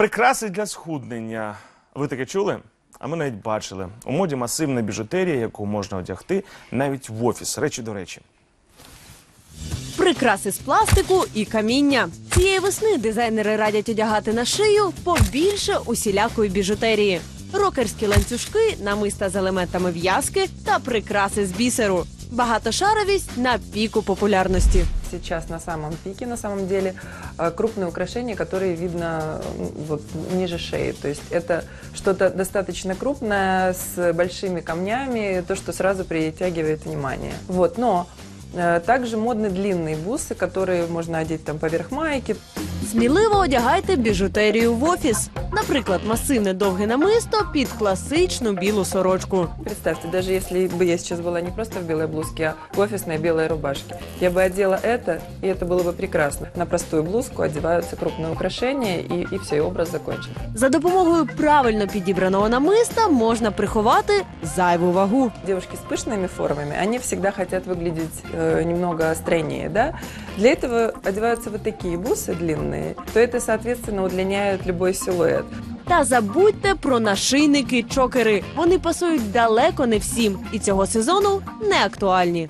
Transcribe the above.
Прикраси для схуднення. Ви таке чули? А ми навіть бачили. У моді масивна біжутерія, яку можна одягти навіть в офіс. Речі до речі. Прикраси з пластику і каміння. Цієї весни дизайнери радять одягати на шию побільше усілякої біжутерії. Рокерські ланцюжки, намиста з елементами в'язки та прикраси з бісеру. Багатошаровість на піку популярності. Сейчас на самом пике, на самом деле, э, крупные украшения, которые видно м, вот ниже шеи. То есть это что-то достаточно крупное с большими камнями, то, что сразу притягивает внимание. Вот, но э, также модны длинные бусы, которые можно одеть там поверх майки. Сміливо одягайте біжутерію в офіс. Наприклад, масивне довге намисто під класичну білу сорочку. Представьте, даже если бы я сейчас была не просто в белой блузке, а в офисной белой рубашке, я бы одела это, и это было бы прекрасно. На простую блузку одеваются крупные украшения, и, и все, и образ закончен. За допомогою правильно підібраного намиста можна приховати зайву вагу. Девушки с пышными формами, они всегда хотят выглядеть э, немного стройнее, да? Для этого одеваются вот такие бусы длинные, то это, соответственно, удлиняет любой силуэт. Та забудьте про нашийники чокери. Вони пасують далеко не всім і цього сезону не актуальні.